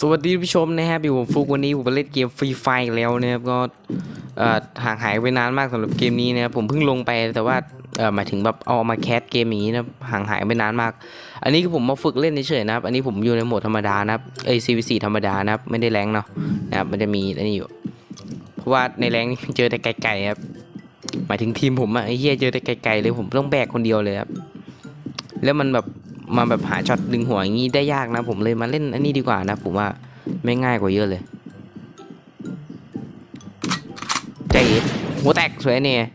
สวัสดีผู้ชมนะครับอยู่ผมฟุกวันนี้ผมมาเล่นเกมฟรีไฟแล้วนะครับก็ห่างหายไปนานมากสำหรับเกมนี้นะครับผมเพิ่งลงไปแต่ว่าหมายถึงแบบเอามาแคสเกมอย่างนี้นะครับห่างหายไปนานมาก อันนี้คือผมมาฝึกเล่นเฉยๆนะครับ อันนี้ผมอยู่ในโหมดธรรมดานะครับเอ้ย CVC ธรรมดานะครับไม่ได้แรงเนาะนะครับมันจะมีอันนี้อยู่ เพราะว่าในแรงนี่เจอแต่ไกลๆครับหมายถึงทีมผมอะไอ้เหี้ยเจอแต่ไกลๆเลยผมต้องแบกคนเดียวเลยครับแล้วมันแบบ มาแบบหาช็อตดึงหัวอย่างนี้ได้ยากนะ ผมเลยมาเล่นอันนี้ดีกว่านะ ผมว่าไม่ง่ายกว่าเยอะเลยใจเย็นหัวแตกสวยเนี่ย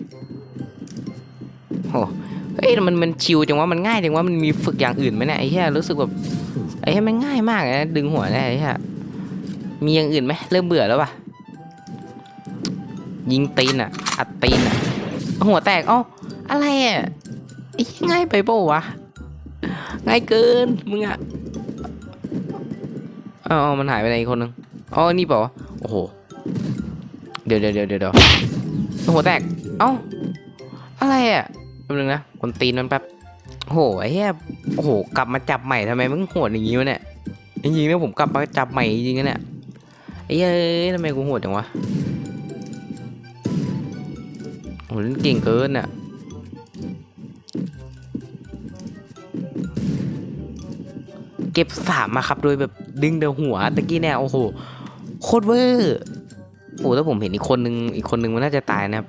โอ้เฮ้ยมันมันชิวจังว่ามันง่ายจังว่ามันมีฝึกอย่างอื่นไหมเนี่ยไอ้เหี้ยรู้สึกแบบไอ้เหี้ยมันง่ายมากนะดึงหัวได้ไอ้เหี้ยมีอย่างอื่นไหมเริ่มเบื่อแล้วปะยิงตีนอะอัดตีนอะหัวแตกเอ้าอะไรอะไอ้ง่ายไปเปล่าวะ ง่ายเกินมึงอะอ๋อมันหายไปไหนอีกคนนึงอ๋อนี่เปล่าโอ้โห เดี๋ยวเดี๋ยวเดี๋ยวเดี๋ยวหัวแตก เอ้า อะไรอะแป๊บนึงนะคนตีนมันแป๊บโอ้โหไอ้เหี้ยโอ้โห กลับมาจับใหม่ทำไมมึงโหดอย่างงี้วะเนี่ย จริงๆแล้วผมกลับมาจับใหม่จริงๆนะเนี่ย ไอ้เอ้ยทำไมกูโหดจังวะโอ้โหเล่นเก่งเกินอะ เก็บสามมาครับ โดยแบบดึงเดหัวตะกี้เนี่ยโอ้โหโคตรเวอร์โอ้ถ้าผมเห็นอีกคนนึงอีกคนนึงมันน่าจะตายนะครับ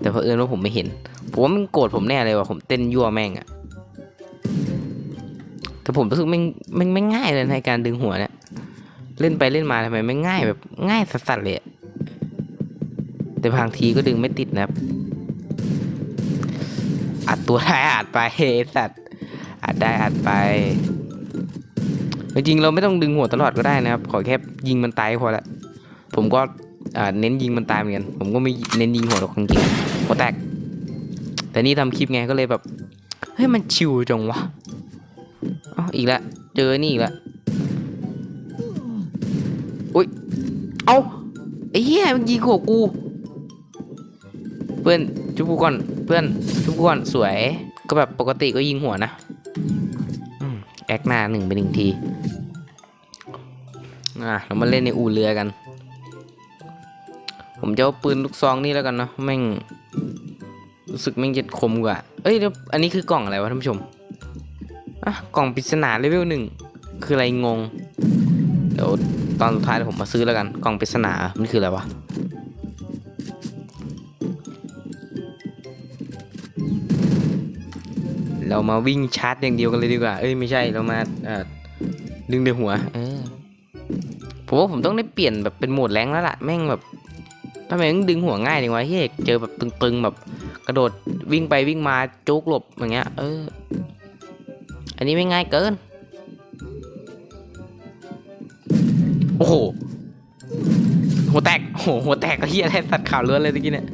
แต่เผอิญว่าผมไม่เห็นผมว่ามันโกรธผมแน่เลยว่ะผมเต้นยั่วแม่งอะแต่ผมรู้สึกม่งแม่งไม่ง่ายเลยในการดึงหัวเนี่ยเล่นไปเล่นมาทำไมไม่ง่ายแบบง่ายสัสๆเลยแต่บางทีก็ดึงไม่ติดนะครับอัดตัวได้อัดไปสัตว์อัดได้อัดไป จริงเราไม่ต้องดึงหัวตลอดก็ได้นะครับ ขอแค่ยิงมันตายพอละผมก็เน้นยิงมันตายเหมือนกัน ผมก็ไม่เน้นยิงหัวหรอกจริงๆหัวแตก แต่นี่ทำคลิปไงก็เลยแบบ เฮ้ยมันชิวจังวะอ้าอีกแล้วเจอนี่อีกแล้วอุ้ย เอาไอ้เหี้ยมันยิงหัวกู เพื่อนชุบกูก่อน เพื่อนชุบกูก่อนสวย ก็แบบปกติก็ยิงหัวนะ แอคหน้าหนึ่งไปหนึ่งทีอะเรามาเล่นในอู่เรือกัน ผมจะเอาปืนลูกซองนี่แล้วกันเนาะแม่งรู้สึกแม่งจะคมกว่า เอ้ยแล้วอันนี้คือกล่องอะไรวะท่านผู้ชมอะกล่องปริศนาเลเวลหนึ่งคืออะไรงง เดี๋ยวตอนสุดท้ายเดี๋ยวผมมาซื้อแล้วกัน กล่องปริศนา มันคืออะไรวะ เรามาวิ่งชาร์จอย่างเดียวกันเลยดีกว่า เอ้ยไม่ใช่เรามาเอ่อดึงเดือหัวเออผมว่าผมต้องได้เปลี่ยนแบบเป็นโหมดแรงแล้วล่ะแม่งแบบทำไมต้องดึงหัวง่ายจังวะเฮ้ยเจอแบบตึงๆแบบกระโดดวิ่งไปวิ่งมาจุกหลบอย่างเงี้ย เออ อันนี้ไม่ง่ายเกิน โอ้โหหัวแตกโอ้โหหัวแตกก็เฮียอะไรสัตว์ข่าวเลือดเลยตะกี้เนี่ย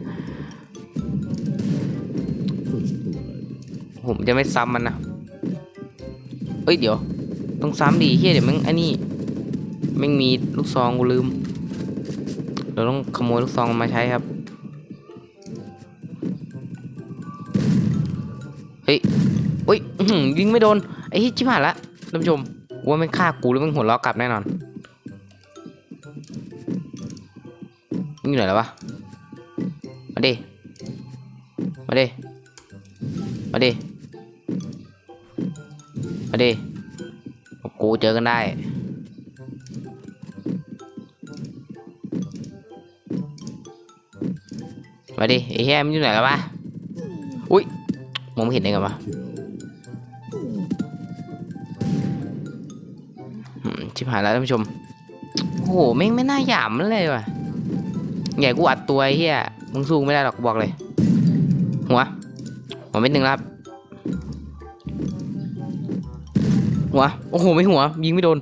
ผมจะไม่ซ้ำมันนะเอ้ยเดี๋ยว ต้องซ้ำดีเฮียเดี๋ยวมึงอันนี้แม่มีลูกซองกูลืม เราต้องขโมยลูกซองมาใช้ครับ เฮ้ยเฮ้ยยิงไม่โดน ไอ้เหี้ยชิบหายละท่านผู้ชมว่ามันฆ่ากูหรือมันหัวเราะกลับแน่นอนมึงอยู่ไหนแล้ววะ มาดิ มาดิ มาดิ มาดิปกูเจอกันได้มาดิไอ้แฮมนอยู่ไหนกันวะอุ้ยมองไม่เห็นได้ไงวะชิบหายแล้วท่านผู้ชม โอ้โหแม่งไม่น่าหยามมันเลยว่ะใหญ่กูอัดตัวไอ้เหี้ยมึงสู้ไม่ได้หรอกกูบอกเลย หัว หัวเม็ดหนึ่งครับ หัว โอ้โห ไม่หัว ยิงไม่โดน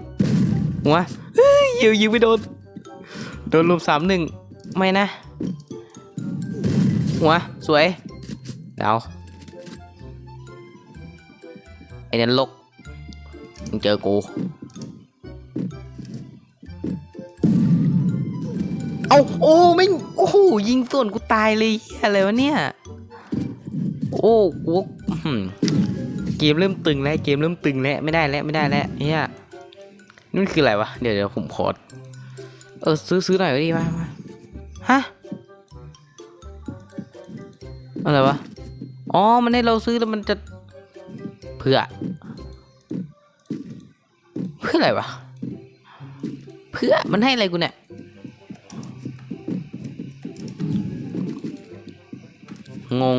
หัวเฮ้ยยิงยิงไม่โดน โดนรวมสามหนึ่ง ไม่นะ หัว สวยเดาไอ้นั่นลกมึงเจอกู เอาโอ้ไม่ โอ้โห ยิงส่วนกูตายเลยเฮียอะไรวะเนี่ย โอ้กู เกมเริ่มตึงแล้วเกมเริ่มตึงแล้วไม่ได้แล้วไม่ได้แล้วเฮียนี่มันคืออะไรวะเดี๋ยวเดี๋ยวผมขอเออซื้อซื้อหน่อยก็ดีมามาฮะอะไรวะอ๋อมันให้เราซื้อแล้วมันจะเพื่อ เพื่ออะไรวะเพื่อมันให้อะไรกูเนี่ยงง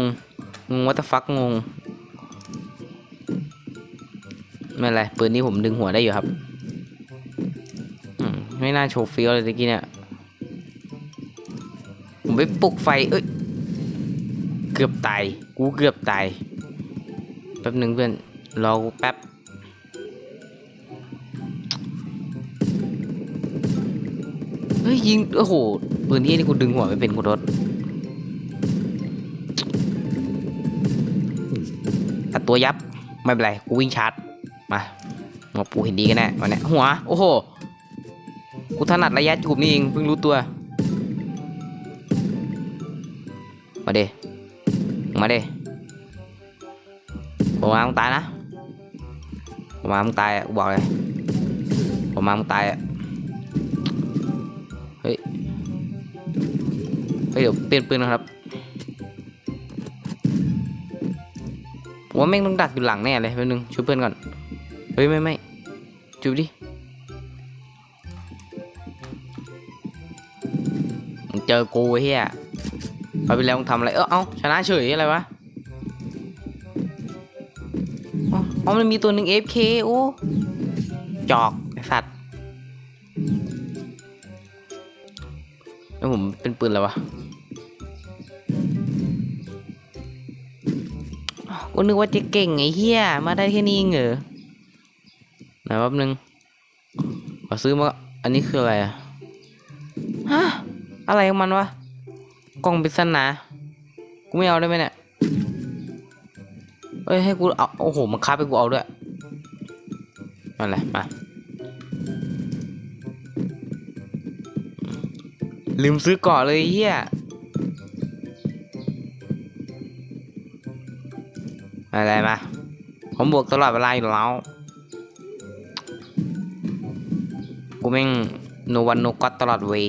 งงว่าตฟักงง ไม่ไรปืนนี้ผมดึงหัวได้อยู่ครับอไม่น่าโชว์ฟี้ยวเลยตะกี้เนี่ย ผมไปปลุกไฟ เอ้ย เกือบตาย กูเกือบตาย แป๊บหนึ่งเพื่อน รอกูแป๊บ เฮ้ยยิง โอ้โห ปืนที่นี่กูดึงหัวไม่เป็นกูรถอัดตัวยับ ไม่เป็นไร กูวิ่งชาร์จ มาหมอปูเห็นดีกันแน่วันนี้หัว โอ้โห กูถนัดระยะจูบนี่เองเพิ่งรู้ตัว มาเดมาเดผมมามึงตายนะผมมามึงตายอะกูบอกเลยผมมามึงตายอะเฮ้ย เฮ้ยเดี๋ยวเปลี่ยนปืนนะครับผมว่าแม่งต้องดักอยู่หลังแน่เลยแป๊บนึงช่วยเพื่อนก่อน เฮ้ยไม่ไม่จูบดิมึงเจอกูไอ้เฮียไปไปแล้วมึงทำอะไรเออเอาชนะเฉยอะไรวะอ๋อมันมีตัวหนึ่ง FK โอ้จอกไอสัตว์แล้วผมเป็นปืนอะไรวะกูนึกว่าจะเก่งไอ้เหี้ยมาได้แค่นี้เหรอ ไหนแป๊บนึงขอซื้อมา อันนี้คืออะไรอะฮะ อะไรของมันวะ กล่องปริศนา กูไม่เอาได้ไหมเนี่ย เอ้ยให้กูเอา โอ้โห มันคับให้กูเอาด้วยนั่นแหละ มา ลืมซื้อเกาะเลยเฮียอะไรมา ผมบวกตลอดเวลาอยู่แล้ว กูแม่งโนวันโนก็ตลอดเวย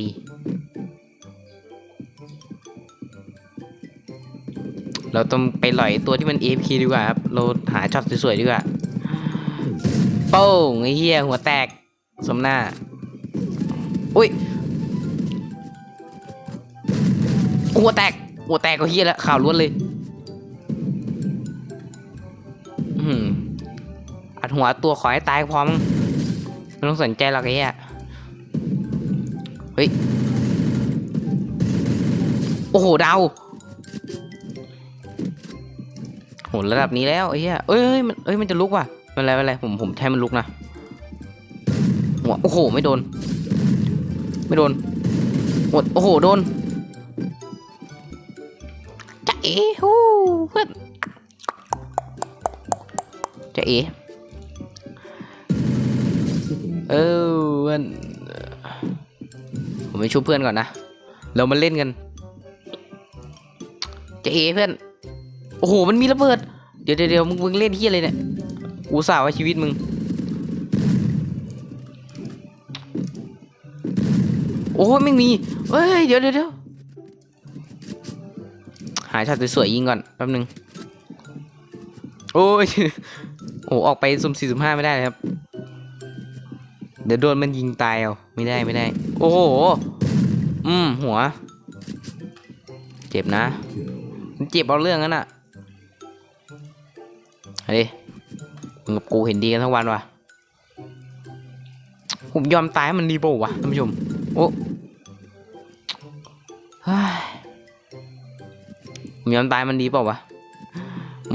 เราต้องไปหล่อยตัวที่มัน AFK ดีกว่าครับ เราหาช็อตสวยๆดีกว่าโป้งไอ้เหี้ยหัวแตก สมหน้า อุ้ย หัวแตก หัวแตกก็เฮียแล้วข่าวล้วนเลยอื้อหืออัดหัวตัวขอให้ตายก็พอมั้งไม่ต้องสนใจหรอกไอ้เหี้ย เฮ้ย โอ้โหดาวโหระดับนี้แล้วไอ้เหี้ยเอ้ยเอ้ยมันเอ้ยมันจะลุกว่ะม่เป็นไรม่เป็นไรผมผมแทนมันลุกนะหัวโอ้โหไม่โดน ไม่โดนหมดโอ้โหโดนจะเอ๋ฮู้เพื่อนจะเอ๋เออเพื่อน ผมไปช่วยเพื่อนก่อนนะ เรามาเล่นกันจะเอเพื่อน โอ้โห มันมีระเบิด เดี๋ยวเดี๋ยวมึงมึงเล่นที่อะไรเนี่ยกูสาวว่าชีวิตมึง โอ้ไม่มีเฮ้ยเดี๋ยวเดี๋ยวเดี๋ยวหาช็อตสวยๆยิงก่อนแป๊บนึง โอ้ย โอ้ออกไปสุ่มสี่สุ่มห้าไม่ได้เลยครับ เดี๋ยวโดนมันยิงตายเอา ไม่ได้ไม่ได้ โอ้โห อืม หัว เจ็บนะ เจ็บเอาเรื่องนั้นอะเฮ้ยมึงกับกูเห็นดีกันทั้งวันวะผมยอมตายให้มันดีป่าวะท่านผู้ชม โอ้เฮ้ยผมยอมตายมันดีเปล่าวะ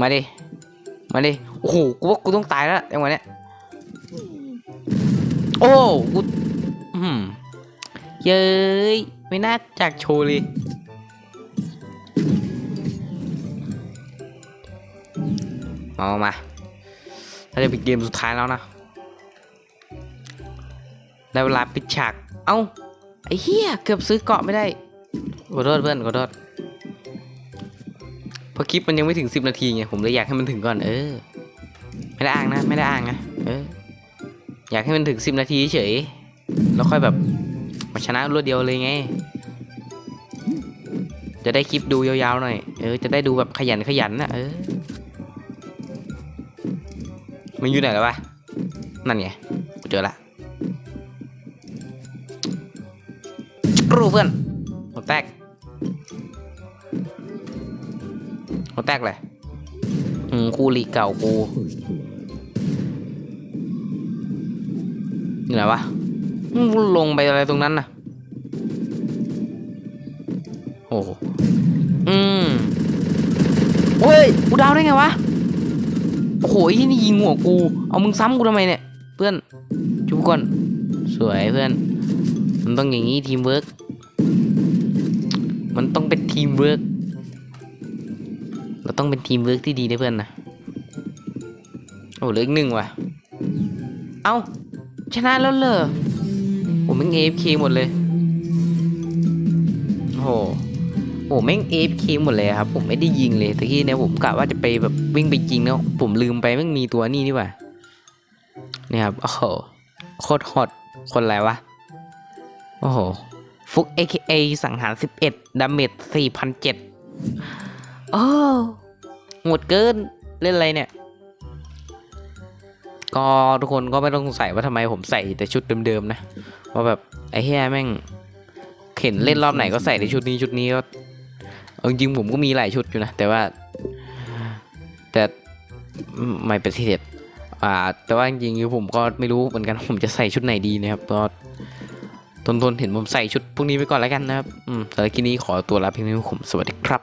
มาดิ มาดิ โอ้โห กูว่ากูต้องตายแล้วจังหวะเนี้ย โอ้ กู เย้ย ไม่น่าจากโชว์เลยมามามาถ้าจะเป็นเกมสุดท้ายแล้วนะ ได้เวลาปิดฉาก เอ้า ไอ้เหี้ย เกือบซื้อเกาะไม่ได้ ขอโทษเพื่อน ขอโทษเพราะคลิปมันยังไม่ถึงสิบนาทีไง ผมเลยอยากให้มันถึงก่อน เออ ไม่ได้อ้างนะ ไม่ได้อ้างนะ เออ อยากให้มันถึงสิบนาทีเฉย แล้วค่อยแบบ มาชนะรวดเดียวเลยไง จะได้คลิปดูยาวๆหน่อย เออ จะได้ดูแบบขยันขยันนะเออ มันอยู่ไหนแล้ววะ นั่นไง กูเจอละรู้เพื่อนหัวแตกหัวแตกเลยอืมคู่ลีเก่ากูอยู่ไหนวะ ลงไปอะไรตรงนั้นน่ะ โอ้โหอืมเฮ้ย กูดาวได้ไงวะ โอ้โหไอ้นี่ยิงหัวกู เอามึงซ้ำกูทำไมเนี่ย เพื่อน จุบก่อน สวยเพื่อน มันต้องอย่างนี้ทีมเวิร์กมันต้องเป็นทีมเวิร์กเราต้องเป็นทีมเวิร์กที่ดีนะเพื่อนนะ โอ้เหลืออีกหนึ่งว่ะ เอ้าชนะแล้วเหรอ ผมเป็นเอฟเคหมดเลยโอ้โหโอ้แม่งเอฟเคหมดเลยครับ ผมไม่ได้ยิงเลยตะกี้เนี่ยผมกะว่าจะไปแบบวิ่งไปยิงแล้วผมลืมไปแม่งมีตัวนี่นี่ว่านี่ครับโอ้โหโคตรฮอตคนอะไรวะโอ้โหฟุก AKA สังหาร 11ดาเมจ4,007โอ้โหดเกินเล่นอะไรเนี่ย ก็ทุกคนก็ไม่ต้องสงสัยว่าทำไมผมใส่แต่ชุดเดิมๆนะว่าแบบไอ้เฮียแม่งเห็นเล่นรอบไหนก็ใส่ในชุดนี้ชุดนี้ก็เอจริงผมก็มีหลายชุดอยู่นะแต่ว่า แต่ไม่ปฏิเสธอ่า แต่ว่าจริงๆคือผมก็ไม่รู้เหมือนกันผมจะใส่ชุดไหนดีนะครับก็ต้นๆเห็นผมใส่ชุดพวกนี้ไปก่อนแล้วกันนะครับ อืมสำหรับคลิปนี้ขอตัวลาเพียงเท่านี้ผมสวัสดีครับ